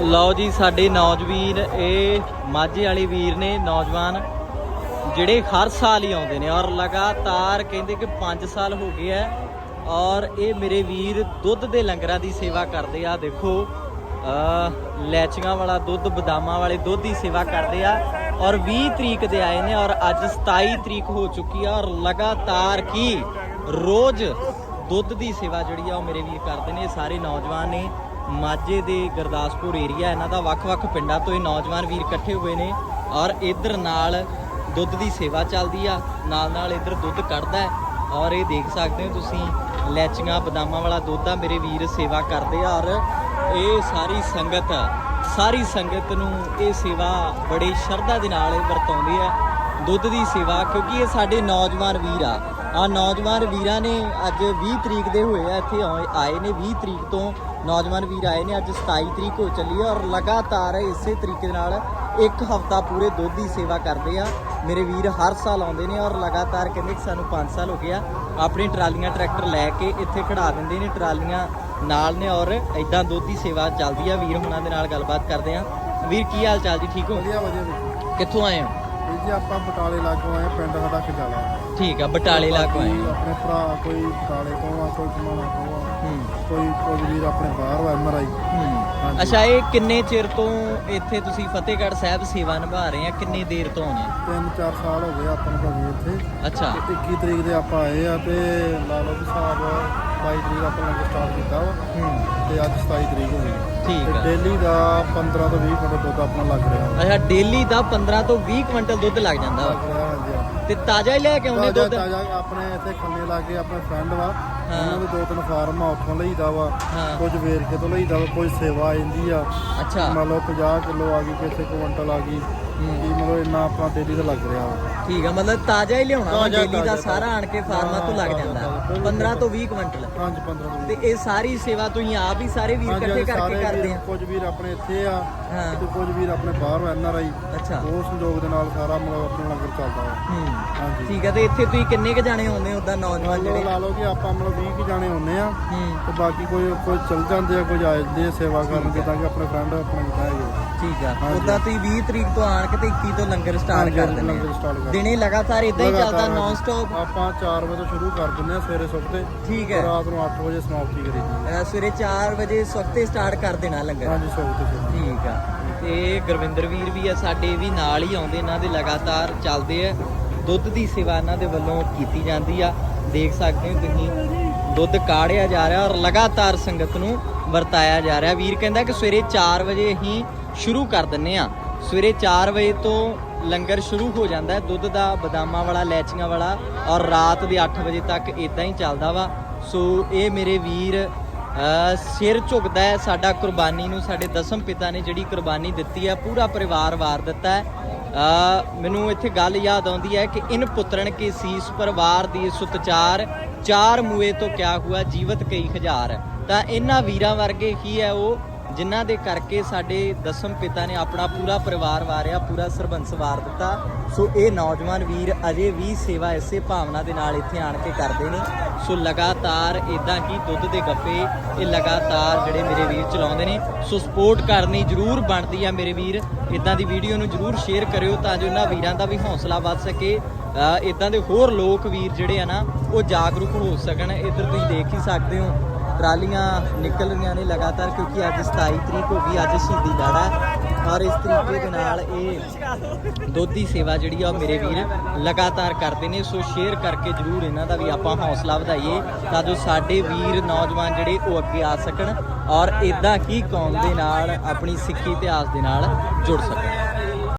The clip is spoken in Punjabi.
ਲਓ ਜੀ, ਸਾਡੇ ਨੌਜਵੀਰ, ਇਹ ਮਾਝੇ ਵਾਲੇ ਵੀਰ ਨੇ ਨੌਜਵਾਨ, ਜਿਹੜੇ ਹਰ ਸਾਲ ਹੀ ਆਉਂਦੇ ਨੇ ਔਰ ਲਗਾਤਾਰ ਕਹਿੰਦੇ ਕਿ 5 ਸਾਲ ਹੋ ਗਏ ਆ ਔਰ ਇਹ ਮੇਰੇ ਵੀਰ ਦੁੱਧ ਦੇ ਲੰਗਰਾਂ ਦੀ ਸੇਵਾ ਕਰਦੇ ਆ। ਦੇਖੋ ਅ ਲੈਚੀਆਂ ਵਾਲਾ ਦੁੱਧ, ਬਦਾਮਾਂ ਵਾਲੇ ਦੁੱਧ ਦੀ ਸੇਵਾ ਕਰਦੇ ਆ ਔਰ 20 ਤਰੀਕ ਦੇ ਆਏ ਨੇ ਔਰ ਅੱਜ 27 ਤਰੀਕ ਹੋ ਚੁੱਕੀ ਆ ਔਰ ਲਗਾਤਾਰ ਕੀ ਰੋਜ਼ ਦੁੱਧ ਦੀ ਸੇਵਾ ਜਿਹੜੀ ਆ ਉਹ ਮੇਰੇ ਵੀਰ ਕਰਦੇ ਨੇ। ਸਾਰੇ ਨੌਜਵਾਨ ਨੇ ਮਾਝੇ ਦੇ ਗੁਰਦਾਸਪੁਰ ਏਰੀਆ ਇਹਨਾਂ ਦਾ ਵੱਖ-ਵੱਖ ਪਿੰਡਾਂ ਤੋਂ ਇਹ ਨੌਜਵਾਨ ਵੀਰ ਇਕੱਠੇ ਹੋਏ ਨੇ ਔਰ ਇਧਰ ਨਾਲ ਦੁੱਧ ਦੀ ਸੇਵਾ ਚੱਲਦੀ ਆ। ਨਾਲ ਨਾਲ ਇਧਰ ਦੁੱਧ ਕੱਢਦਾ ਹੈ। ਔਰ ਇਹ ਦੇਖ ਸਕਦੇ ਹੋ ਤੁਸੀਂ, ਲੈਚੀਆਂ, ਬਦਾਮਾਂ ਵਾਲਾ ਦੁੱਧ ਆ ਮੇਰੇ ਵੀਰ ਸੇਵਾ ਕਰਦੇ ਆ। ਔਰ ਇਹ ਸਾਰੀ ਸੰਗਤ ਸਾਰੀ ਸੰਗਤ ਨੂੰ ਇਹ ਸੇਵਾ ਬੜੀ ਸ਼ਰਧਾ ਦੇ ਨਾਲ ਇਹ ਵਰਤਾਉਂਦੇ ਆ ਦੁੱਧ ਦੀ ਸੇਵਾ ਕਿਉਂਕਿ ਇਹ ਸਾਡੇ ਨੌਜਵਾਨ ਵੀਰ ਆ। ਆ ਨੌਜਵਾਨ ਵੀਰਾਂ ਨੇ ਅੱਜ 20 ਤਰੀਕ ਦੇ ਹੋਏ ਆ ਇੱਥੇ ਆਏ ਨੇ 20 ਤਰੀਕ ਤੋਂ। ਨੌਜਵਾਨ ਵੀਰ ਆਏ ਨੇ ਅੱਜ 27 ਤਰੀਕ ਹੋ ਚੱਲੀ ਹੈ ਔਰ ਲਗਾਤਾਰ ਇਸੇ ਤਰੀਕੇ ਨਾਲ ਇੱਕ ਹਫਤਾ ਪੂਰੇ ਦੁੱਧ ਦੀ ਸੇਵਾ ਕਰਦੇ ਆ। ਮੇਰੇ ਵੀਰ ਹਰ ਸਾਲ ਆਉਂਦੇ ਨੇ ਔਰ ਲਗਾਤਾਰ ਕਹਿੰਦੇ ਕਿ ਸਾਨੂੰ 5 ਸਾਲ ਹੋ ਗਏ ਆ। ਆਪਣੀ ਟਰਾਲੀਆਂ ਟਰੈਕਟਰ ਲੈ ਕੇ ਇੱਥੇ ਖੜਾ ਦਿੰਦੇ ਨੇ ਟਰਾਲੀਆਂ ਨਾਲ ਨੇ ਔਰ ਐਦਾਂ ਦੁੱਧ ਦੀ ਸੇਵਾ ਚੱਲਦੀ ਆ। ਵੀਰ ਹੁਣਾਂ ਦੇ ਨਾਲ ਗੱਲਬਾਤ ਕਰਦੇ ਆ। ਵੀਰ ਕੀ ਹਾਲ ਚਾਲ ਜੀ? ਠੀਕ ਹੋ? ਵਧੀਆ ਵਧੀਆ। ਕਿੱਥੋਂ ਆਏ ਹੋ? ਜੀ ਆਪਾਂ ਬਟਾਲੇ ਲਾਗੋਂ ਆਏ ਪਿੰਡ ਸਾਡਾ ਖਜਾਲਾ ਠੀਕ ਆ ਬਟਾਲੇ ਲਾਗੋਂ ਆਏ। ਆਪਣੇ ਭਰਾ ਕੋਈ ਬਟਾਲੇ ਤੋਂ ਆ ਕੋਈ ਕਮਾਣਾ ਤੋਂ ਆ। ਕੋਈ ਕੋਈ ਵੀਰ ਆਪਣੇ ਬਾਹਰ ਵਾ ਐਮਆਰਆਈ। ਅੱਛਾ ਇਹ ਕਿੰਨੇ ਚਿਰ ਤੋਂ ਇੱਥੇ ਤੁਸੀਂ ਫਤਿਹਗੜ੍ਹ ਸਾਹਿਬ ਸੇਵਾ ਨਿਭਾ ਰਹੇ ਆ? ਕਿੰਨੀ ਦੇਰ ਤੋਂ ਆਉਂਦੇ ਤਿੰਨ ਚਾਰ ਸਾਲ ਹੋ ਗਏ ਆਪਾਂ ਨੂੰ ਭਾਜੀ ਇੱਥੇ। ਅੱਛਾ। ਤੇ 21 ਤਰੀਕ ਦੇ ਆਪਾਂ ਆਏ ਆ ਤੇ ਲਾ ਲਓ ਹਿਸਾਬ 22 ਤਰੀਕ ਆਪਾਂ ਲੰਗਰ ਸਟਾਰਟ ਕੀਤਾ ਵਾ। ਤੇ ਅੱਜ 27 ਤਰੀਕ ਹੋ ਗਈ। ਠੀਕ ਆ। ਡੇਲੀ ਦਾ 15 ਤੋਂ 20 ਫੁੱਟ ਦੁੱਧ ਆਪਣਾ ਲੱਗ ਰਿਹਾ। ਅੱਛਾ ਡੇਲੀ ਦਾ 15 ਤੋਂ 20 ਕੁਇੰਟਲ ਦੁੱਧ ਲੱਗ ਜਾਂਦਾ ਵਾ। ਤੇ ਤਾਜ਼ਾ ਹੀ ਲੈ ਕੇ ਆਉਂਦੇ ਦੁੱਧ? ਤਾਜ਼ਾ ਆਪਣੇ ਇੱਥੇ ਖੰਨੇ ਲਾਗੇ ਆਪਣੇ ਫਰੈਂਡ ਵਾ। ਉਹਨਾਂ ਦੇ ਦੋ ਤਿੰਨ ਫਾਰਮ ਆ ਉੱਥੋਂ ਲਈਦਾ ਵਾ। ਕੁਝ ਵੇਰਕੇ ਤੋਂ ਲਈਦਾ ਵਾ ਕੋਈ ਸੇਵਾ ਆ ਜਾਂਦੀ ਆ। ਅੱਛਾ। ਮੰਨ ਲਓ 50 ਕਿਲੋ ਆ ਗਈ ਕਿਸੇ ਕੁਇੰਟਲ ਆ ਗਈ। ਕੀ ਮਤਲਬ ਇੰਨਾ ਆਪਣਾ ਡੇਲੀ ਦਾ ਲੱਗ ਰਿਹਾ ਵਾ। ਠੀਕ ਆ ਮਤਲਬ ਤਾਜ਼ਾ ਹੀ ਲਿਆਉਣਾ ਡੇਲੀ ਦਾ ਸਾਰਾ ਆਣ ਕੇ ਫਾਰਮਾਂ ਤੋਂ ਲੱਗ ਜਾਂਦਾ। 15 ਤੋਂ 20 ਕੁਇੰਟਲ। ਪੰਜ 15 ਤੇ ਤੋਂ ਇਹ ਸਾਰੀ ਸੇਵਾ ਤੁਸੀਂ ਆਪ ਹੀ ਸਾਰੇ ਵੀਰ ਹਾਂਜੀ, ਇਕੱਠੇ ਹਾਂਜੀ, ਕਰਕੇ ਕਰਦੇ ਆ। ਕੁਝ ਵੀਰ ਆਪਣੇ ਇੱਥੇ ਆ ਹਾਂ। ਤੇ ਕੁਝ ਵੀਰ ਆਪਣੇ ਬਾਹਰ ਐਨ ਆਰ ਆਈ। ਅੱਛਾ। ਉਹ ਸੰਯੋਗ ਦੇ ਨਾਲ ਸਾਰਾ ਮਤਲਬ ਆਪਣਾ ਲੰਗਰ ਚੱਲਦਾ ਹੂੰ। ਹਾਂਜੀ। ਠੀਕ ਆ ਤੇ ਇੱਥੇ ਤੁਸੀਂ ਕਿੰਨੇ ਕ ਜਾਣੇ ਆਉਂਦੇ ਉਦਾਂ ਨੌਜਵਾਨ ਜਿਹੜੇ? ਲਾ ਲਓ ਕਿ ਆਪਾਂ ਮਤਲਬ 20 ਕੁ ਜਾਣੇ ਹੁੰਨੇ ਆ। ਹੂੰ। ਤੇ ਬਾਕੀ ਕੋਈ ਕੋਈ ਚਲ ਜਾਂਦੇ ਆ ਕੋਈ ਆ ਜਾਂਦੇ ਆ ਸੇਵਾ ਕਰਨ ਜਿੱਦਾਂ ਕਿ ਆਪਣੇ ਫਰੈਂਡ ਆਪਣੇ ਜਿੱਦਾਂ ਹੈਗੇ ਠੀਕ ਆ। ਹਾਂਜੀ। ਉਦਾਂ ਤੁਸੀਂ 20 ਤਰੀਕ ਤੋਂ ਆਣ ਕੇ ਤੇ 21 ਤੋਂ ਲੰਗਰ ਸਟਾਰਟ ਹਾਂਜੀ, ਕਰ ਹਾਂਜੀ, ਦਿੰਦੇ ਲੰਗਰ ਆ। ਕਰ ਦਿਨੇ ਲਗਾਤਾਰ ਇਦਾਂ ਹੀ ਚੱਲਦਾ ਲਗਾਤਾਰ ਨਾਨ ਸਟਾਪ ਆਪਾਂ 4 ਵਜੇ ਤੋਂ ਸ਼ੁਰੂ ਕਰ ਦਿੰਦੇ ਆ ਸਵੇਰੇ ਸੁੱਤੇ ਠੀਕ ਹੈ। ਰਾਤ ਨੂੰ 8 ਵਜੇ ਸਮਾਪਤੀ ਕਰੀ ਦੀ ਅਹ ਸਵੇਰੇ 4 ਵਜੇ ਸਵਖਤੇ ਸਟਾਰਟ ਕਰ ਦੇਣਾ ਲੰਗਰ। ਹਾਂਜੀ ਸ਼ੁਰੂ ਠੀਕ ਆ। ਤੇ ਗੁਰਵਿੰਦਰ ਵੀਰ ਵੀ ਆ ਸਾਡੇ ਵੀ ਨਾਲ ਹੀ ਆਉਂਦੇ ਇਹਨਾਂ ਦੇ ਲਗਾਤਾਰ ਚੱਲਦੇ ਆ। ਦੁੱਧ ਦੀ ਸੇਵਾ ਇਹਨਾਂ ਦੇ ਵੱਲੋਂ ਕੀਤੀ ਜਾਂਦੀ ਆ। ਦੇਖ ਸਕਦੇ ਹੋ ਤੁਸੀਂ ਦੁੱਧ ਕਾੜਿਆ ਜਾ ਰਿਹਾ ਔਰ ਲਗਾਤਾਰ ਸੰਗਤ ਨੂੰ ਵਰਤਾਇਆ ਜਾ ਰਿਹਾ। ਵੀਰ ਕਹਿੰਦਾ ਕਿ ਸਵੇਰੇ 4 ਵਜੇ ਹੀ ਸ਼ੁਰੂ ਕਰ ਦਿੰਨੇ ਆ। ਸਵੇਰੇ 4 ਵਜੇ ਤੋਂ ਲੰਗਰ ਸ਼ੁਰੂ ਹੋ ਜਾਂਦਾ ਹੈ। ਦੁੱਧ ਦਾ, ਬਦਾਮਾਂ ਵਾਲਾ, ਲੈਚੀਆਂ ਵਾਲਾ ਔਰ ਰਾਤ ਦੇ 8 ਵਜੇ ਤੱਕ ਇਦਾਂ ਹੀ ਚੱਲਦਾ ਵਾ। ਸੋ ਇਹ ਮੇਰੇ ਵੀਰ ਸਿਰ ਝੁਕਦਾ ਹੈ। ਸਾਡਾ ਕੁਰਬਾਨੀ ਨੂੰ ਸਾਡੇ ਦਸਮ ਪਿਤਾ ਨੇ ਜਿਹੜੀ ਕੁਰਬਾਨੀ ਦਿੱਤੀ ਹੈ, ਪੂਰਾ ਪਰਿਵਾਰ ਵਾਰ ਦਿੱਤਾ ਹੈ। ਮੈਨੂੰ ਇੱਥੇ ਗੱਲ ਯਾਦ ਆਉਂਦੀ ਹੈ ਕਿ ਇਨ ਪੁੱਤਰਣ ਕੇ ਸੀਸ ਪਰਿਵਾਰ ਦੀ ਸੁਤਚਾਰ, ਚਾਰ ਮੂਏ ਤੋਂ ਕਿਆ ਹੁਆ ਜੀਵਤ ਕਈ ਹਜ਼ਾਰ। ਤਾਂ ਇਹਨਾਂ ਵੀਰਾਂ ਵਰਗੇ ਕੀ ਹੈ ਉਹ। ਜਿਨ੍ਹਾਂ ਦੇ ਕਰਕੇ ਸਾਡੇ ਦਸਮ ਪਿਤਾ ਨੇ ਆਪਣਾ ਪੂਰਾ ਪਰਿਵਾਰ ਵਾਰਿਆ, ਪੂਰਾ ਸਰਬੰਸ ਵਾਰ ਦਿੱਤਾ। ਸੋ ਇਹ ਨੌਜਵਾਨ ਵੀਰ ਅਜੇ ਵੀ ਸੇਵਾ ਇਸੇ ਭਾਵਨਾ ਦੇ ਨਾਲ ਇੱਥੇ ਆਣ ਕੇ ਕਰਦੇ ਨੇ। ਸੋ ਲਗਾਤਾਰ ਇਦਾਂ ਹੀ ਦੁੱਧ ਦੇ ਗੱਫੇ ਇਹ ਲਗਾਤਾਰ ਜਿਹੜੇ ਮੇਰੇ ਵੀਰ ਚਲਾਉਂਦੇ ਨੇ। ਸੋ ਸਪੋਰਟ ਕਰਨੀ ਜ਼ਰੂਰ ਬਣਦੀ ਆ ਮੇਰੇ ਵੀਰ। ਇਦਾਂ ਦੀ ਵੀਡੀਓ ਨੂੰ ਜ਼ਰੂਰ ਸ਼ੇਅਰ ਕਰਿਓ ਤਾਂ ਜੋ ਇਹਨਾਂ ਵੀਰਾਂ ਦਾ ਵੀ ਹੌਸਲਾ ਵੱਧ ਸਕੇ। ਇਦਾਂ ਦੇ ਹੋਰ ਲੋਕ ਵੀਰ ਜਿਹੜੇ ਆ ਨਾ, ਉਹ ਜਾਗਰੂਕ ਹੋ ਸਕਣ। ਇੱਧਰ ਤੁਸੀਂ ਦੇਖ ਹੀ ਸਕਦੇ ਹੋ ਟਰਾਲੀਆਂ ਨਿਕਲ ਰਹੀਆਂ ਨੇ ਲਗਾਤਾਰ ਕਿਉਂਕਿ ਅੱਜ 27 ਤਰੀਕ ਹੋ ਗਈ, ਅੱਜ ਸ਼ਹੀਦੀ ਦਿਹਾੜਾ ਹੈ। ਔਰ ਇਸ ਤਰੀਕੇ ਦੇ ਨਾਲ ਇਹ ਦੁੱਧ ਦੀ ਸੇਵਾ ਜਿਹੜੀ ਆ ਉਹ ਮੇਰੇ ਵੀਰ ਲਗਾਤਾਰ ਕਰਦੇ ਨੇ। ਸੋ ਸ਼ੇਅਰ ਕਰਕੇ ਜਰੂਰ ਇਹਨਾਂ ਦਾ ਵੀ ਆਪਾਂ ਹੌਸਲਾ ਵਧਾਈਏ ਤਾਂ ਜੋ ਸਾਡੇ ਵੀਰ ਨੌਜਵਾਨ ਜਿਹੜੇ ਉਹ ਅੱਗੇ ਆ ਸਕਣ ਔਰ ਇਦਾਂ ਹੀ ਕੌਮ ਦੇ ਨਾਲ ਆਪਣੀ ਸਿੱਖੀ ਇਤਿਹਾਸ ਦੇ ਨਾਲ ਜੁੜ ਸਕਣ।